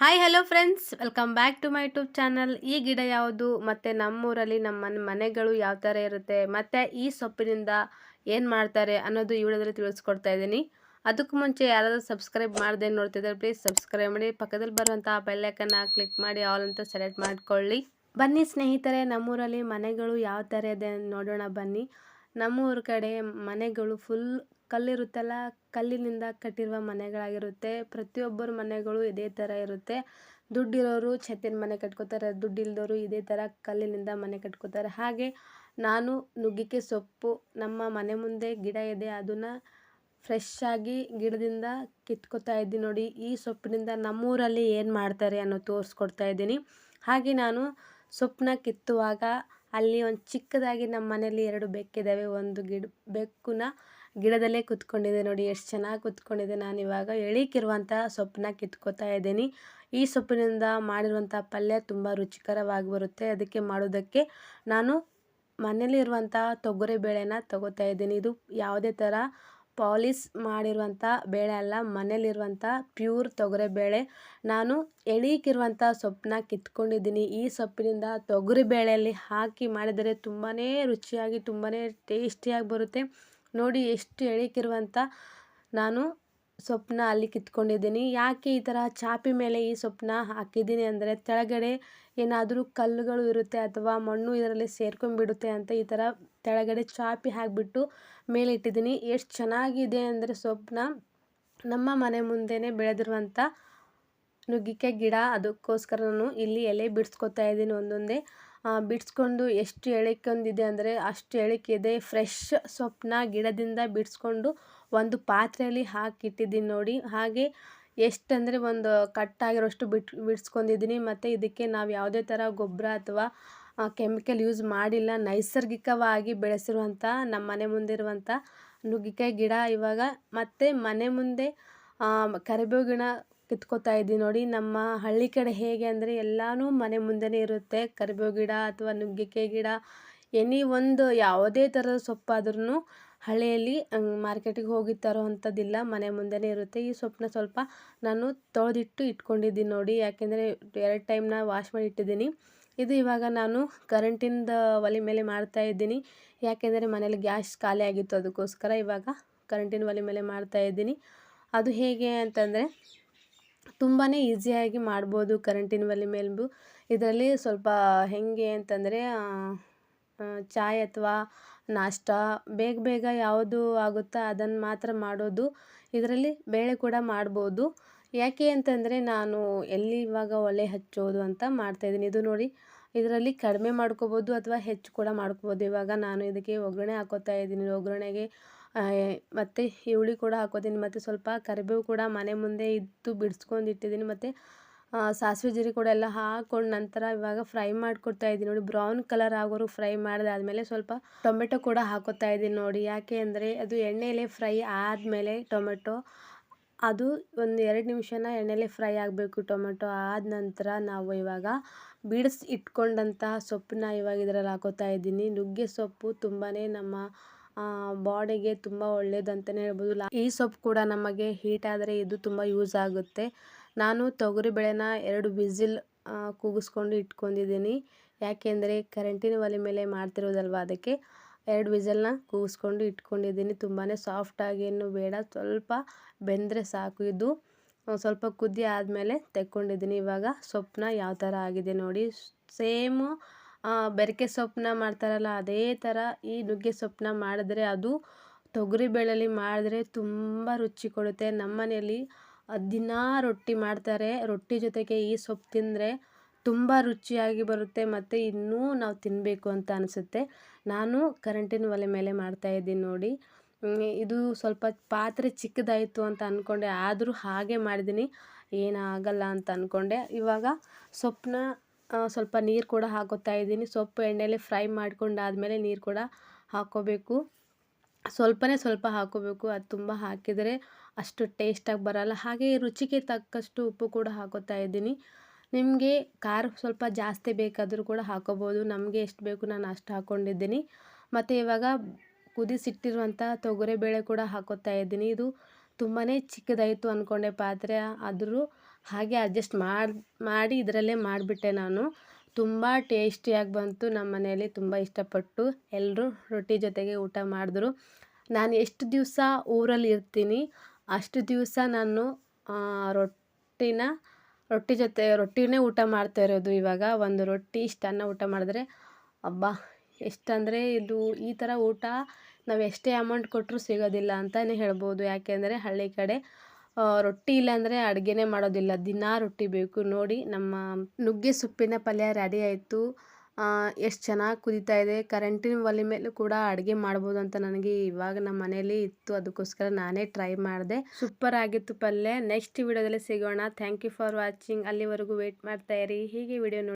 Hi hello friends welcome back to my YouTube channel ಈ ಗಿಡ ಯಾವುದು? ಮತ್ತು ನಮ್ಮೂರಲ್ಲಿ ನಮ್ಮ ಮನೆ, ಮನೆಗಳು ಯಾವ ಥರ ಇರುತ್ತೆ? ಮತ್ತು ಈ ಸೊಪ್ಪಿನಿಂದ ಏನು ಮಾಡ್ತಾರೆ ಅನ್ನೋದು ಈ ವಿಡಿಯೋದಲ್ಲಿ ತಿಳಿಸ್ಕೊಡ್ತಾ ಇದ್ದೀನಿ. ಅದಕ್ಕೂ ಮುಂಚೆ ಯಾರಾದರೂ ಸಬ್ಸ್ಕ್ರೈಬ್ ಮಾಡದೆ ನೋಡ್ತಿದ್ದಾರೆ ಪ್ಲೀಸ್ ಸಬ್ಸ್ಕ್ರೈಬ್ ಮಾಡಿ. ಪಕ್ಕದಲ್ಲಿ ಬರುವಂಥ ಬೆಲ್ಲೈಕನ್ನ ಕ್ಲಿಕ್ ಮಾಡಿ. ಆಲ್ ಅಂತ ಸೆಲೆಕ್ಟ್ ಮಾಡ್ಕೊಳ್ಳಿ. ಬನ್ನಿ ಸ್ನೇಹಿತರೆ, ನಮ್ಮೂರಲ್ಲಿ ಮನೆಗಳು ಯಾವ ಥರ ಇದೆ ನೋಡೋಣ ಬನ್ನಿ. ನಮ್ಮೂರ ಕಡೆ ಮನೆಗಳು ಫುಲ್ ಕಲ್ಲಿರುತ್ತಲ್ಲ, ಕಲ್ಲಿನಿಂದ ಕಟ್ಟಿರುವ ಮನೆಗಳಾಗಿರುತ್ತೆ. ಪ್ರತಿಯೊಬ್ಬರ ಮನೆಗಳು ಇದೇ ಥರ ಇರುತ್ತೆ. ದುಡ್ಡಿರೋರು ಛತ್ತಿನ ಮನೆ ಕಟ್ಕೋತಾರೆ ದುಡ್ಡಿಲ್ದವರು ಇದೇ ಥರ ಕಲ್ಲಿನಿಂದ ಮನೆ ಕಟ್ಕೋತಾರೆ. ಹಾಗೆ ನಾನು ನುಗ್ಗಿಕೆ ಸೊಪ್ಪು, ನಮ್ಮ ಮನೆ ಮುಂದೆ ಗಿಡ ಇದೆ, ಅದನ್ನು ಫ್ರೆಶ್ ಆಗಿ ಗಿಡದಿಂದ ಕಿತ್ಕೋತಾ ಇದ್ದೀನಿ ನೋಡಿ. ಈ ಸೊಪ್ಪಿನಿಂದ ನಮ್ಮೂರಲ್ಲಿ ಏನು ಮಾಡ್ತಾರೆ ಅನ್ನೋ ತೋರಿಸ್ಕೊಡ್ತಾ ಇದ್ದೀನಿ. ಹಾಗೆ ನಾನು ಸೊಪ್ಪನ್ನ ಕಿತ್ತುವಾಗ ಅಲ್ಲಿ ಒಂದು ಚಿಕ್ಕದಾಗಿ ನಮ್ಮ ಮನೇಲಿ ಎರಡು ಬೆಕ್ಕಿದ್ದಾವೆ ಒಂದು ಗಿಡ ಬೆಕ್ಕುನ ಗಿಡದಲ್ಲೇ ಕುತ್ಕೊಂಡಿದೆ ನೋಡಿ, ಎಷ್ಟು ಚೆನ್ನಾಗಿ ಕುತ್ಕೊಂಡಿದೆ ನಾನು ಇವಾಗ. ಎಳಿಕಿರುವಂಥ ಸೊಪ್ಪನ್ನ ಕಿತ್ಕೋತಾ ಇದ್ದೀನಿ. ಈ ಸೊಪ್ಪಿನಿಂದ ಮಾಡಿರುವಂಥ ಪಲ್ಯ ತುಂಬ ರುಚಿಕರವಾಗಿ ಬರುತ್ತೆ. ಅದಕ್ಕೆ ಮಾಡೋದಕ್ಕೆ ನಾನು ಮನೇಲಿ ತೊಗರಿ ಬೇಳೆನ ತಗೋತಾ ಇದ್ದೀನಿ. ಇದು ಯಾವುದೇ ಥರ ಪಾಲಿಸ್ ಮಾಡಿರುವಂಥ ಬೇಳೆ ಅಲ್ಲ ಮನೇಲಿರುವಂಥ ಪ್ಯೂರ್ ತೊಗರಿ ಬೇಳೆ. ನಾನು ಎಳೀಕಿರುವಂಥ ಸೊಪ್ಪನ್ನ ಕಿತ್ಕೊಂಡಿದ್ದೀನಿ. ಈ ಸೊಪ್ಪಿನಿಂದ ತೊಗರಿ ಬೇಳೆಯಲ್ಲಿ ಹಾಕಿ ಮಾಡಿದರೆ ತುಂಬಾ ರುಚಿಯಾಗಿ ತುಂಬಾ ಟೇಸ್ಟಿಯಾಗಿ ಬರುತ್ತೆ. ನೋಡಿ ಎಷ್ಟು ಎಳಿಕಿರುವಂಥ ನಾನು ಸೊಪ್ಪನ್ನ ಅಲ್ಲಿ ಕಿತ್ಕೊಂಡಿದ್ದೀನಿ. ಯಾಕೆ ಈ ಥರ ಚಾಪಿ ಮೇಲೆ ಈ ಸೊಪ್ಪನ್ನ ಹಾಕಿದ್ದೀನಿ ಅಂದರೆ ತೆಳಗಡೆ ಏನಾದರೂ ಕಲ್ಲುಗಳು ಇರುತ್ತೆ ಅಥವಾ ಮಣ್ಣು ಇದರಲ್ಲಿ ಸೇರ್ಕೊಂಡ್ಬಿಡುತ್ತೆ ಅಂತ ಈ ಥರ ತೆಳಗಡೆ ಚಾಪಿ ಹಾಕಿಬಿಟ್ಟು ಮೇಲೆ ಇಟ್ಟಿದ್ದೀನಿ. ಎಷ್ಟು ಚೆನ್ನಾಗಿದೆ ಅಂದರೆ ಸೊಪ್ಪನ್ನ ನಮ್ಮ ಮನೆ ಮುಂದೆನೇ ಬೆಳೆದಿರುವಂಥ ನುಗ್ಗಿಕಾಯಿ ಗಿಡ. ಅದಕ್ಕೋಸ್ಕರ ನಾನು ಇಲ್ಲಿ ಎಲೆ ಬಿಡಿಸ್ಕೊತಾ ಇದ್ದೀನಿ ಒಂದೊಂದೇ. ಬಿಡಿಸ್ಕೊಂಡು ಎಷ್ಟು ಎಳೆಕೊಂದಿದೆ ಅಂದರೆ ಅಷ್ಟು ಇದೆ ಫ್ರೆಶ್ ಸೊಪ್ಪನ್ನ ಗಿಡದಿಂದ ಬಿಡಿಸ್ಕೊಂಡು ಒಂದು ಪಾತ್ರೆಯಲ್ಲಿ ಹಾಕಿಟ್ಟಿದ್ದೀನಿ ನೋಡಿ. ಹಾಗೆ ಎಷ್ಟಂದರೆ ಒಂದು ಕಟ್ಟಾಗಿರೋಷ್ಟು ಬಿಟ್, ಬಿಡಿಸ್ಕೊಂಡಿದ್ದೀನಿ. ಮತ್ತು ಇದಕ್ಕೆ ನಾವು ಯಾವುದೇ ಥರ ಗೊಬ್ಬರ ಅಥವಾ ಕೆಮಿಕಲ್ ಯೂಸ್ ಮಾಡಿಲ್ಲ. ನೈಸರ್ಗಿಕವಾಗಿ ಬೆಳೆಸಿರುವಂಥ ನಮ್ಮ ಮನೆ ಮುಂದೆ ಇರುವಂಥ ನುಗ್ಗಿಕಾಯಿ ಗಿಡ ಇವಾಗ ಮತ್ತು ಮನೆ ಮುಂದೆ ಕರಿಬೇವು ಗಿಡ ಕಿತ್ಕೋತಾ ಇದ್ದೀವಿ ನೋಡಿ. ನಮ್ಮ ಹಳ್ಳಿ ಕಡೆ ಹೇಗೆ ಅಂದರೆ ಎಲ್ಲನೂ ಮನೆ ಮುಂದೆನೇ ಇರುತ್ತೆ. ಕರಿಬೇವು ಗಿಡ ಅಥವಾ ನುಗ್ಗೆಕಾಯಿ ಗಿಡ, ಎನಿ ಒಂದು ಯಾವುದೇ ಥರದ ಸೊಪ್ಪಾದ್ರೂ ಹಳ್ಳಿಯಲ್ಲಿ ಮಾರ್ಕೆಟಿಗೆ ಹೋಗಿ ತರೋ ಅಂಥದ್ದಿಲ್ಲ ಮನೆ ಮುಂದೆನೇ ಇರುತ್ತೆ. ಈ ಸೊಪ್ಪನ್ನ ಸ್ವಲ್ಪ ನಾನು ತೊಳೆದಿಟ್ಟು ಇಟ್ಕೊಂಡಿದ್ದೀನಿ ನೋಡಿ. ಯಾಕೆಂದರೆ ಎರಡು ಟೈಮ್ನ ವಾಶ್ ಮಾಡಿ ಇಟ್ಟಿದ್ದೀನಿ. ಇದು ಇವಾಗ ನಾನು ಕರೆಂಟಿಂದ ಒಲೆ ಮೇಲೆ ಮಾಡ್ತಾ ಇದ್ದೀನಿ. ಯಾಕೆಂದರೆ ಮನೇಲಿ ಗ್ಯಾಸ್ ಖಾಲಿ ಆಗಿತ್ತು. ಅದಕ್ಕೋಸ್ಕರ ಇವಾಗ ಕರೆಂಟಿನ ಒಲೆ ಮೇಲೆ ಮಾಡ್ತಾ ಇದ್ದೀನಿ. ಅದು ಹೇಗೆ ಅಂತಂದರೆ ತುಂಬಾ ಈಸಿಯಾಗಿ ಮಾಡ್ಬೋದು ಕರೆಂಟಿನ ಒಲೆ ಮೇಲೂ ಇದರಲ್ಲಿ ಸ್ವಲ್ಪ ಹೇಗೆ ಅಂತಂದರೆ ಚಾಯ್ ಅಥವಾ ನಾಷ್ಟ, ಬೇಗ ಬೇಗ ಯಾವುದು ಆಗುತ್ತಾ ಅದನ್ನು ಮಾತ್ರ ಮಾಡೋದು. ಇದರಲ್ಲಿ ಬೇಳೆ ಕೂಡ ಮಾಡ್ಬೋದು. ಯಾಕೆ ಅಂತಂದರೆ, ನಾನು ಎಲ್ಲಿ ಇವಾಗ ಒಲೆ ಹಚ್ಚೋದು ಅಂತ ಮಾಡ್ತಾಯಿದ್ದೀನಿ ಇದು ನೋಡಿ, ಇದರಲ್ಲಿ ಕಡಿಮೆ ಮಾಡ್ಕೋಬೋದು ಅಥವಾ ಹೆಚ್ಚು ಕೂಡ ಮಾಡ್ಕೋಬೋದು. ಇವಾಗ ನಾನು ಇದಕ್ಕೆ ಒಗ್ಗರಣೆ ಹಾಕೋತಾ ಇದ್ದೀನಿ. ಒಗ್ಗರಣೆಗೆ ಮತ್ತು ಈರುಳ್ಳಿ ಕೂಡ ಹಾಕೋತೀನಿ, ಮತ್ತು ಸ್ವಲ್ಪ ಕರಿಬೇವು ಕೂಡ ಮನೆ ಮುಂದೆ ಇದ್ದು ಬಿಡಿಸ್ಕೊಂಡು ಇಟ್ಟಿದ್ದೀನಿ, ಮತ್ತು ಸಾಸಿವೆ ಜೀರಿ ಕೂಡ ಎಲ್ಲ ಹಾಕ್ಕೊಂಡು ನಂತರ ಇವಾಗ ಫ್ರೈ ಮಾಡಿಕೊಡ್ತಾ ಇದ್ದೀನಿ. ನೋಡಿ, ಬ್ರೌನ್ ಕಲರ್ ಆಗೋರು ಫ್ರೈ ಮಾಡಿದಾದ್ಮೇಲೆ ಸ್ವಲ್ಪ ಟೊಮೆಟೊ ಕೂಡ ಹಾಕೋತಾ ಇದ್ದೀನಿ ನೋಡಿ. ಯಾಕೆ ಅಂದರೆ ಅದು ಎಣ್ಣೆಲೆ ಫ್ರೈ ಆದಮೇಲೆ ಟೊಮೆಟೊ, ಅದು ಒಂದು ಎರಡು ನಿಮಿಷನ ಎಣ್ಣೆಲೆ ಫ್ರೈ ಆಗಬೇಕು ಟೊಮೆಟೊ ಆದ ನಂತರ ನಾವು ಇವಾಗ ಬಿಡಿಸಿ ಇಟ್ಕೊಂಡಂತಹ ಸೊಪ್ಪನ್ನ ಇವಾಗ ಇದರಲ್ಲಿ ಹಾಕೋತಾ ಇದ್ದೀನಿ. ನುಗ್ಗೆ ಸೊಪ್ಪು ತುಂಬಾ ನಮ್ಮ ಬಾಡಿಗೆ ತುಂಬ ಒಳ್ಳೇದಂತಲೇ ಹೇಳ್ಬೋದು. ಈ ಸೊಪ್ಪು ಕೂಡ ನಮಗೆ ಹೀಟ್ ಆದರೆ ಇದು ತುಂಬ ಯೂಸ್ ಆಗುತ್ತೆ. ನಾನು ತೊಗರಿ ಬೇಳೆನ ಎರಡು ವಿಸಿಲ್ ಕೂಗಿಸ್ಕೊಂಡು ಇಟ್ಕೊಂಡಿದ್ದೀನಿ. ಯಾಕೆಂದರೆ ಕರೆಂಟಿನ ಒಲೆ ಮೇಲೆ ಮಾಡ್ತಿರೋದಲ್ವ ಅದಕ್ಕೆ. ಎರಡು ವಿಸಲ್ನ ಕೂಗಿಸ್ಕೊಂಡು ಇಟ್ಕೊಂಡಿದ್ದೀನಿ. ತುಂಬಾ ಸಾಫ್ಟಾಗೇನು ಬೇಡ, ಸ್ವಲ್ಪ ಬೆಂದರೆ ಸಾಕು ಇದು. ಸ್ವಲ್ಪ ಕುದಿ ಆದಮೇಲೆ ತೆಕ್ಕೊಂಡಿದ್ದೀನಿ. ಇವಾಗ ಸೊಪ್ಪನ್ನ ಯಾವ ಥರ ಆಗಿದೆ ನೋಡಿ. ಸೇಮು ಬೆರಕೆ ಸೊಪ್ಪನ್ನ ಮಾಡ್ತಾರಲ್ಲ, ಅದೇ ಥರ ಈ ನುಗ್ಗೆ ಸೊಪ್ಪನ್ನ ಮಾಡಿದ್ರೆ ಅದು ತೊಗರಿಬೇಳೆಲಿ ಮಾಡಿದ್ರೆ ತುಂಬ ರುಚಿ ಕೊಡುತ್ತೆ. ನಮ್ಮನೆಯಲ್ಲಿ ದಿನ ರೊಟ್ಟಿ ಮಾಡ್ತಾರೆ. ರೊಟ್ಟಿ ಜೊತೆಗೆ ಈ ಸೊಪ್ಪು ತಿಂದರೆ ತುಂಬ ರುಚಿಯಾಗಿ ಬರುತ್ತೆ ಮತ್ತು ಇನ್ನೂ ನಾವು ತಿನ್ನಬೇಕು ಅಂತ ಅನಿಸುತ್ತೆ. ನಾನು ಕರೆಂಟಿನ ಒಲೆ ಮೇಲೆ ಮಾಡ್ತಾಯಿದ್ದೀನಿ ನೋಡಿ. ಇದು ಸ್ವಲ್ಪ ಪಾತ್ರೆ ಚಿಕ್ಕದಾಯಿತು ಅಂತ ಅಂದ್ಕೊಂಡೆ ಆದರೂ ಹಾಗೆ ಮಾಡಿದ್ದೀನಿ. ಏನಾಗಲ್ಲ ಅಂತ ಅಂದ್ಕೊಂಡೆ ಇವಾಗ ಸೊಪ್ಪನ್ನ ಸ್ವಲ್ಪ ನೀರು ಕೂಡ ಹಾಕೋತಾ ಇದ್ದೀನಿ. ಸೊಪ್ಪು ಎಣ್ಣೆಲಿ ಫ್ರೈ ಮಾಡ್ಕೊಂಡಾದಮೇಲೆ ನೀರು ಕೂಡ ಹಾಕ್ಕೋಬೇಕು ಸ್ವಲ್ಪನೇ ಸ್ವಲ್ಪ ಹಾಕ್ಕೋಬೇಕು ಅದು ತುಂಬ ಹಾಕಿದರೆ ಅಷ್ಟು ಟೇಸ್ಟಾಗಿ ಬರಲ್ಲ. ಹಾಗೆ ರುಚಿಗೆ ತಕ್ಕಷ್ಟು ಉಪ್ಪು ಕೂಡ ಹಾಕೋತಾ ಇದ್ದೀನಿ. ನಿಮಗೆ ಖಾರ ಸ್ವಲ್ಪ ಜಾಸ್ತಿ ಬೇಕಾದರೂ ಕೂಡ ಹಾಕೋಬೋದು. ನಮಗೆ ಎಷ್ಟು ಬೇಕು ನಾನು ಅಷ್ಟು ಹಾಕ್ಕೊಂಡಿದ್ದೀನಿ ಮತ್ತು ಇವಾಗ ಕುದಿಸಿಟ್ಟಿರುವಂಥ ತೊಗರಿಬೇಳೆ ಕೂಡ ಹಾಕೋತಾ ಇದ್ದೀನಿ. ಇದು ತುಂಬಾ ಚಿಕ್ಕದಾಯಿತು ಅಂದ್ಕೊಂಡೆ ಪಾತ್ರೆ. ಆದರೂ ಹಾಗೆ ಅಡ್ಜಸ್ಟ್ ಮಾಡಿ ಮಾಡಿ ಇದರಲ್ಲೇ ಮಾಡಿಬಿಟ್ಟೆ ನಾನು. ತುಂಬ ಟೇಸ್ಟಿಯಾಗಿ ಬಂತು ನಮ್ಮ ಮನೆಯಲ್ಲಿ, ತುಂಬ ಇಷ್ಟಪಟ್ಟು. ಎಲ್ಲರೂ ರೊಟ್ಟಿ ಜೊತೆಗೆ ಊಟ ಮಾಡಿದ್ರು. ನಾನು ಎಷ್ಟು ದಿವಸ ಊರಲ್ಲಿ ಇರ್ತೀನಿ, ಅಷ್ಟು ದಿವಸ ನಾನು ರೊಟ್ಟಿನ, ರೊಟ್ಟಿ ಜೊತೆ, ರೊಟ್ಟಿನೇ ಊಟ ಮಾಡ್ತಾ ಇರೋದು ಇವಾಗ. ಒಂದು ರೊಟ್ಟಿ ಇಷ್ಟು ಅನ್ನ ಊಟ ಮಾಡಿದ್ರೆ, ಅಬ್ಬಾ ಎಷ್ಟಂದರೆ ಇದು ಈ ಥರ ಊಟ ನಾವು ಎಷ್ಟೇ ಅಮೌಂಟ್ ಕೊಟ್ಟರು ಸಿಗೋದಿಲ್ಲ ಅಂತಲೇ ಹೇಳ್ಬೋದು. ಯಾಕೆಂದರೆ ಹಳ್ಳಿ ಕಡೆ ರೊಟ್ಟಿ ಇಲ್ಲಾಂದರೆ ಅಡುಗೆನೇ ಮಾಡೋದಿಲ್ಲ. ದಿನಾ ರೊಟ್ಟಿ ಬೇಕು. ನೋಡಿ, ನಮ್ಮ ನುಗ್ಗೆ ಸೊಪ್ಪಿನ ಪಲ್ಯ ರೆಡಿ ಆಯಿತು. ಎಷ್ಟು ಚೆನ್ನಾಗಿ ಕುದಿತಾ ಇದೆ. ಕರೆಂಟಿನ ಒಲೆ ಮೇಲೂ ಕೂಡ ಅಡುಗೆ ಮಾಡ್ಬೋದು ಅಂತ ನನಗೆ ಇವಾಗ ನಮ್ಮ ಮನೇಲಿ ಇತ್ತು. ಅದಕ್ಕೋಸ್ಕರ ನಾನೇ ಟ್ರೈ ಮಾಡಿದೆ. ಸೂಪರ್ ಆಗಿತ್ತು ಪಲ್ಯ. ನೆಕ್ಸ್ಟ್ ವಿಡಿಯೋದಲ್ಲಿ ಸಿಗೋಣ. ಥ್ಯಾಂಕ್ ಯು ಫಾರ್ ವಾಚಿಂಗ್ ಅಲ್ಲಿವರೆಗೂ ವೇಟ್ ಮಾಡ್ತಾ ಇರಿ. ಹೀಗೆ ವಿಡಿಯೋ